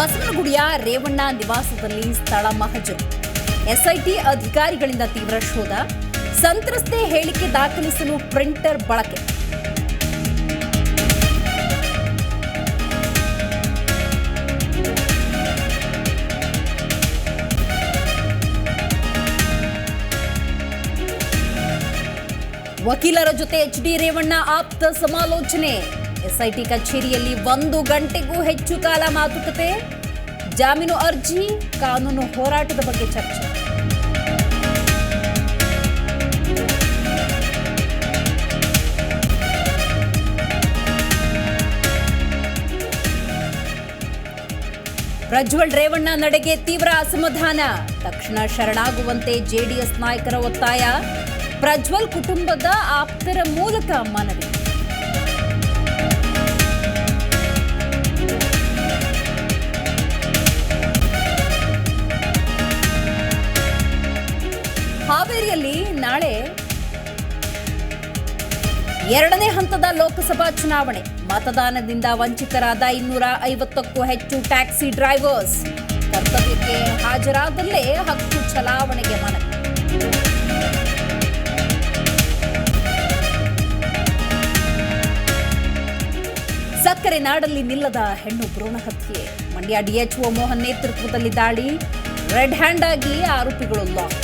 ಬೆಳ್ತಂಗುಡಿಯ ರೇವಣ್ಣ ನಿವಾಸದಲ್ಲಿ ಸ್ಥಳ ಮಹಜರು ಎಸ್ಐಟಿ ಅಧಿಕಾರಿಗಳಿಂದ ತೀವ್ರ ಶೋಧ, ಸಂತ್ರಸ್ತೆ ಹೇಳಿಕೆ ದಾಖಲಿಸಲು ಪ್ರಿಂಟರ್ ಬಳಕೆ. ವಕೀಲರ ಜೊತೆ ಎಚ್ ಡಿ ರೇವಣ್ಣ ಆಪ್ತ ಸಮಾಲೋಚನೆ. ಎಸ್ಐಟಿ ಕಚೇರಿಯಲ್ಲಿ ಒಂದು ಗಂಟೆಗೂ ಹೆಚ್ಚು ಕಾಲ ಮಾತುಕತೆ. ಜಾಮೀನು ಅರ್ಜಿ, ಕಾನೂನು ಹೋರಾಟದ ಬಗ್ಗೆ ಚರ್ಚೆ. ಪ್ರಜ್ವಲ್ ರೇವಣ್ಣ ನಡೆಗೆ ತೀವ್ರ ಅಸಮಾಧಾನ. ತಕ್ಷಣ ಶರಣಾಗುವಂತೆ ಜೆಡಿಎಸ್ ನಾಯಕರ ಒತ್ತಾಯ. ಪ್ರಜ್ವಲ್ ಕುಟುಂಬದ ಆಪ್ತರ ಮೂಲಕ ಮನವಿ. ಹಾವೇರಿಯಲ್ಲಿ ನಾಳೆ ಎರಡನೇ ಹಂತದ ಲೋಕಸಭಾ ಚುನಾವಣೆ. ಮತದಾನದಿಂದ ವಂಚಿತರಾದ ಇನ್ನೂರ ಐವತ್ತಕ್ಕೂ ಹೆಚ್ಚು ಟ್ಯಾಕ್ಸಿ ಡ್ರೈವರ್ಸ್ ಕರ್ತವ್ಯಕ್ಕೆ ಹಾಜರಾದಲ್ಲೇ ಹಕ್ಕು ಚಲಾವಣೆಗೆ ಮನವಿ. ಸಕ್ಕರೆ ನಾಡಲ್ಲಿ ನಿಲ್ಲದ ಹೆಣ್ಣು ಭ್ರೂಣ ಹತ್ಯೆ. ಮಂಡ್ಯ ಡಿಎಚ್ಒ ಮೋಹನ್ ನೇತೃತ್ವದಲ್ಲಿ ದಾಳಿ. ರೆಡ್ ಹ್ಯಾಂಡ್ ಆಗಿ ಆರೋಪಿಗಳು ಲಾಕ್.